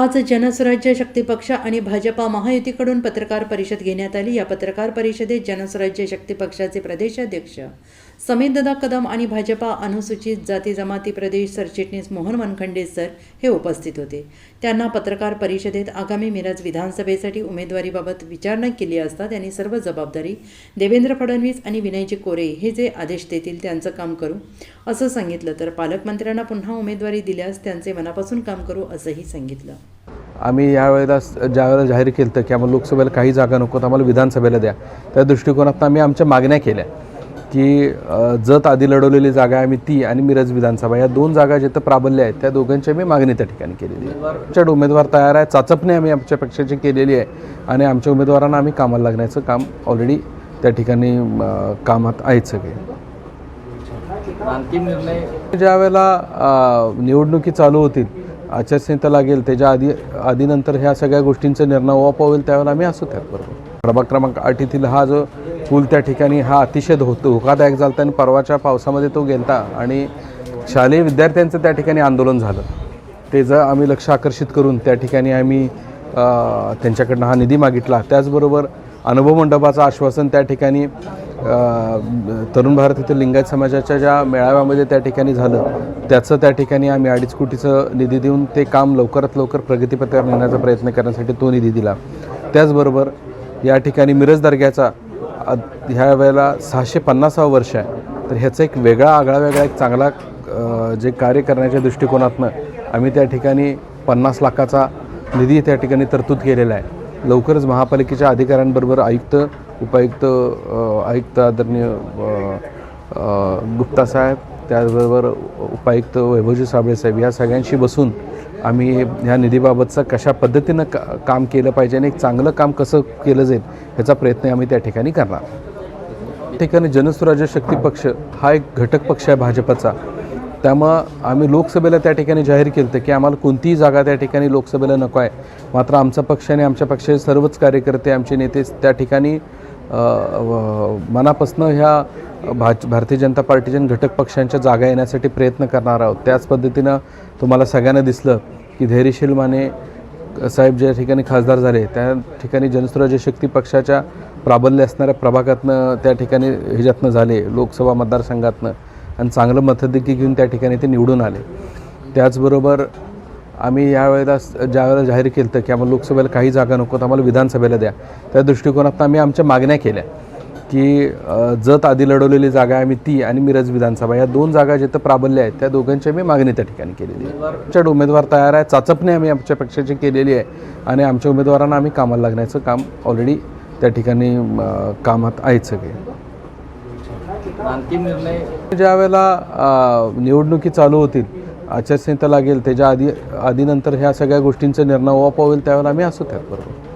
आज जनस्वराज्य शक्ती पक्ष आणि भाजपा महायुतीकडून पत्रकार परिषद घेण्यात आली. या पत्रकार परिषदेत जनस्वराज्य शक्ती पक्षाचे प्रदेशाध्यक्ष समीरदादा कदम आणि भाजपा अनुसूचित जाती जमाती प्रदेश सरचिटणीस मोहन वनखंडे सर हे उपस्थित होते. त्यांना पत्रकार परिषदेत आगामी मिरज विधानसभेसाठी उमेदवारीबाबत विचारणा केली असता त्यांनी सर्व जबाबदारी देवेंद्र फडणवीस आणि विनयजी कोरे हे जे आदेश देतील त्यांचं काम करू. असं सांगितलं तर पालकमंत्र्यांना पुन्हा उमेदवारी दिल्यास त्यांचे मनापासून काम करू असंही सांगितलं. आम्ही यावेळेला ज्यावेळेला जाहीर केलं होतं की आम्हाला लोकसभेला काही जागा नको आम्हाला विधानसभेला द्या. त्या दृष्टिकोनातून आम्ही आमच्या मागण्या केल्या. की जत आधी लढवलेली जागा आहे आम्ही ती आणि मिरज विधानसभा. या दोन जागा जिथं प्राबल्य आहेत त्या दोघांची आम्ही मागणी त्या ठिकाणी केलेली आहे. आमच्याकडे उमेदवार तयार आहे चाचपणी आम्ही आमच्या पक्षाची केलेली आहे आणि आमच्या उमेदवारांना आम्ही कामाला लागण्याचं काम ऑलरेडी त्या ठिकाणी कामात आहेत सगळे. अंतिम निर्णय? ज्या वेळेला निवडणुकी चालू होतील आचारसंहिता लागेल त्याच्या आधी आधीनंतर ह्या सगळ्या गोष्टींचा निर्णय ओप होईल त्यावेळेला आम्ही असू त्याचबरोबर प्रभाग क्रमांक आठ येथील हा जो पूल त्या ठिकाणी हा अतिशय धो धोकादायक झाला आणि परवाच्या पावसामध्ये तो गेलता आणि शालेय विद्यार्थ्यांचं त्या ठिकाणी आंदोलन झालं. ते जर आम्ही लक्ष आकर्षित करून त्या ठिकाणी आम्ही त्यांच्याकडनं हा निधी मागितला. त्याचबरोबर अनुभव मंडपाचं आश्वासन त्या ठिकाणी तरुण भारत इथं लिंगायत समाजाच्या ज्या मेळाव्यामध्ये त्या ठिकाणी झालं त्याचं त्या ठिकाणी आम्ही अडीच कोटीचं निधी देऊन ते काम लवकरात लवकर प्रगतीपथावर नेण्याचा प्रयत्न करण्यासाठी तो निधी दिला. त्याचबरोबर या ठिकाणी मिरज दर्ग्याचा ह्या वेळेला सहाशे पन्नासावं वर्ष आहे. तर ह्याचा एक वेगळा आगळा वेगळा एक चांगला जे कार्य करण्याच्या दृष्टिकोनातनं आम्ही त्या ठिकाणी पन्नास लाखाचा निधी त्या ठिकाणी तरतूद केलेला आहे. लवकरच महापालिकेच्या अधिकाऱ्यांबरोबर आयुक्त उपायुक्त आयुक्त आदरणीय गुप्तासाहेब गुप्ता साहेब त्याचबरोबर उपायुक्त वैभवजी साबळे साहेब या सगळ्यांशी बसून आम्ही ह्या निधीबाबतचं कशा पद्धतीनं का काम केलं पाहिजे आणि एक चांगलं काम कसं केलं जाईल ह्याचा प्रयत्न आम्ही त्या ठिकाणी करणार. ठिकाणी जनसुराज्य शक्ती पक्ष हा एक घटक पक्ष आहे भाजपचा. त्यामुळं आम्ही लोकसभेला त्या ठिकाणी जाहीर केलं होतं की आम्हाला कोणतीही जागा त्या ठिकाणी लोकसभेला नको आहे. मात्र आमचा पक्ष आणि आमच्या पक्षाचे सर्वच कार्यकर्ते आमचे नेते त्या ठिकाणी मनापासनं ह्या भाज भारतीय जनता पार्टीच्या घटक पक्षांच्या जागा येण्यासाठी प्रयत्न करणार आहोत. त्याच पद्धतीनं तुम्हाला सगळ्यांना दिसलं की धैर्यशील माने साहेब ज्या ठिकाणी खासदार झाले त्या ठिकाणी जनसुराज्य शक्ती पक्षाच्या प्राबल्य असणाऱ्या प्रभागातनं त्या ठिकाणी ह्याच्यातनं झाले लोकसभा मतदारसंघातनं. आणि चांगलं मतदेखील घेऊन त्या ठिकाणी ते निवडून आले. त्याचबरोबर आम्ही यावेळेला ज्या वेळेला जाहीर केलं होतं की आम्हाला लोकसभेला काही जागा नको तर आम्हाला विधानसभेला द्या. त्या दृष्टिकोनातून आम्ही आमच्या मागण्या केल्या. की जत आधी लढवलेली जागा आहे आम्ही ती आणि मिरज विधानसभा. या दोन जागा जिथं प्राबल्य आहेत त्या दोघांची आम्ही मागणी त्या ठिकाणी केलेली आहे. आमच्याकडे उमेदवार तयार आहे चाचपणी आम्ही आमच्या पक्षाची केलेली आहे आणि आमच्या उमेदवारांना आम्ही कामाला लागण्याचं काम ऑलरेडी त्या ठिकाणी कामात आहेत सगळे. अंतिम निर्णय? ज्या वेळेला निवडणुकी चालू होतील आचारसंहिता लागेल त्याच्या आधी आधीनंतर ह्या सगळ्या गोष्टींचा निर्णय ओप होईल त्यावेळेला आम्ही असू त्याचबरोबर